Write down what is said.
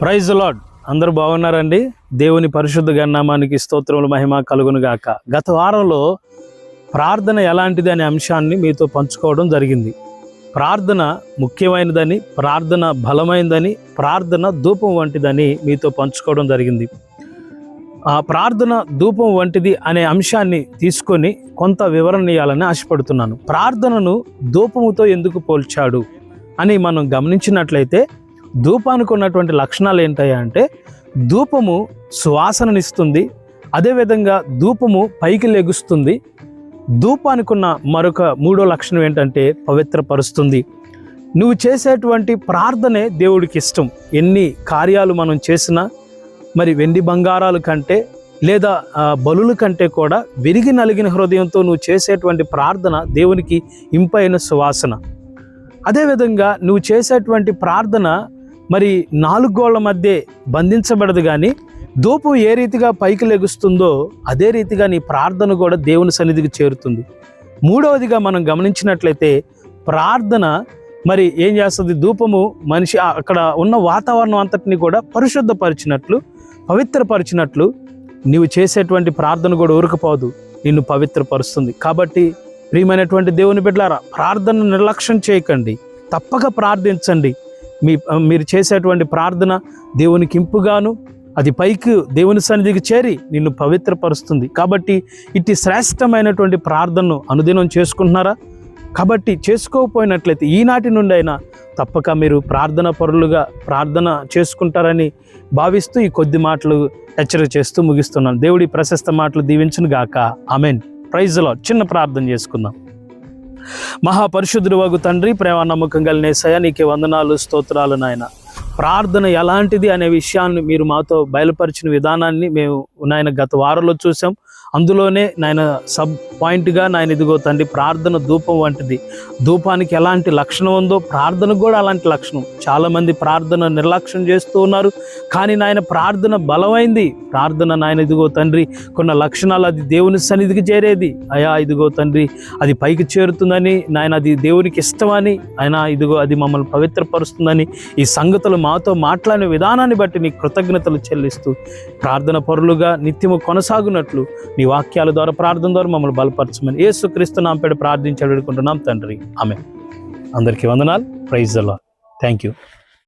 Praise lord అందరూ బాగున్నారండి? దేవుని పరిశుద్ధ గణనామానికి స్తోత్రములు మహిమ కలుగును గాక గత వారంలో ప్రార్థన ఎలాంటిది అనే అంశాన్ని మీతో పంచుకోవడం జరిగింది. ప్రార్థన ముఖ్యమైనదని ప్రార్థన బలమైనదని ప్రార్థన ధూపం వంటిదని మీతో పంచుకోవడం జరిగింది. ఆ ప్రార్థన ధూపం వంటిది అనే అంశాన్ని తీసుకొని కొంత వివరణ ఇవ్వాలని ఆశపడుతున్నాను. ప్రార్థనను ధూపముతో ఎందుకు పోల్చాడు అని మనం గమనించినట్లయితే ధూపానికి ఉన్నటువంటి లక్షణాలు ఏంటయ్యా అంటే ధూపము సువాసననిస్తుంది అదేవిధంగా ధూపము పైకి లెగుస్తుంది. ధూపానికి ఉన్న మరొక మూడో లక్షణం ఏంటంటే పవిత్రపరుస్తుంది. నువ్వు చేసేటువంటి ప్రార్థనే దేవుడికి ఇష్టం ఎన్ని కార్యాలు మనం చేసినా మరి వెండి బంగారాల కంటే లేదా బలుల కంటే కూడా విరిగి నలిగిన హృదయంతో నువ్వు చేసేటువంటి ప్రార్థన దేవునికి ఇంపైన సువాసన. అదేవిధంగా నువ్వు చేసేటువంటి ప్రార్థన మరి నాలుగు గోళ్ళ మధ్య బంధించబడదు కానీ ధూపం ఏ రీతిగా పైకి లెగుస్తుందో అదే రీతిగా నీ ప్రార్థన కూడా దేవుని సన్నిధికి చేరుతుంది. మూడవదిగా మనం గమనించినట్లయితే ప్రార్థన మరి ఏం చేస్తుంది? ధూపము మనిషి అక్కడ ఉన్న వాతావరణం అంతటిని కూడా పరిశుద్ధపరిచినట్లు పవిత్రపరిచినట్లు నీవు చేసేటువంటి ప్రార్థన కూడా ఊరకపోదు నిన్ను పవిత్రపరుస్తుంది. కాబట్టి ప్రియమైనటువంటి దేవుని బిడ్డలారా ప్రార్థన నిర్లక్ష్యం చేయకండి తప్పక ప్రార్థించండి. మీ మీరు చేసేటువంటి ప్రార్థన దేవునికి ఇంపుగాను అది పైకి దేవుని సన్నిధికి చేరి నిన్ను పవిత్రపరుస్తుంది. కాబట్టి ఇట్టి శ్రేష్టమైనటువంటి ప్రార్థనను అనుదినం చేసుకుంటున్నారా? కాబట్టి చేసుకోకపోయినట్లయితే ఈనాటి నుండి అయినా తప్పక మీరు ప్రార్థన పరులుగా ప్రార్థన చేసుకుంటారని భావిస్తూ ఈ కొద్ది మాటలు హెచ్చరిక చేస్తూ ముగిస్తున్నాను. దేవుడి ప్రశస్త మాటలు దీవించును గాక ఆమెన్ ప్రైజ్లో చిన్న ప్రార్థన చేసుకుందాం. మహాపరిశుద్ధుడు వగు తండ్రి ప్రేమ నమ్మకం కలిగినేసయ నీకే వందనాలు స్తోత్రాలు నాయన. ప్రార్థన ఎలాంటిది అనే విషయాన్ని మీరు మాతో బయలుపరిచిన విధానాన్ని మేము నాయన గత వారంలో చూసాం అందులోనే నాయన సబ్ పాయింట్గా నాయన ఇదిగో తండ్రి ప్రార్థన ధూపం వంటిది. ధూపానికి ఎలాంటి లక్షణం ఉందో ప్రార్థనకు కూడా అలాంటి లక్షణం. చాలామంది ప్రార్థన నిర్లక్ష్యం చేస్తూ ఉన్నారు. కానీ నాయన ప్రార్థన బలమైంది. ప్రార్థన నాయన ఇదిగో తండ్రి కొన్ని లక్షణాలు అది దేవుని సన్నిధికి చేరేది. అయా ఇదిగో తండ్రి అది పైకి చేరుతుందని నాయన అది దేవునికి ఇష్టమని ఆయన ఇదిగో అది మమ్మల్ని పవిత్రపరుస్తుందని ఈ సంగతులు మాతో మాట్లాడిన విధానాన్ని బట్టి నీ కృతజ్ఞతలు చెల్లిస్తూ ప్రార్థన పరులుగా నిత్యము కొనసాగునట్లు నీ వాక్యాల ద్వారా ప్రార్థన ద్వారా మమ్మల్ని బలపరచమని యేసుక్రీస్తు నాంపేట ప్రార్థించి ప్రార్థించాడుకుంటున్నాం తండ్రి. ఆమె అందరికీ వందనాలు. ప్రైజ్ అలా థ్యాంక్ యూ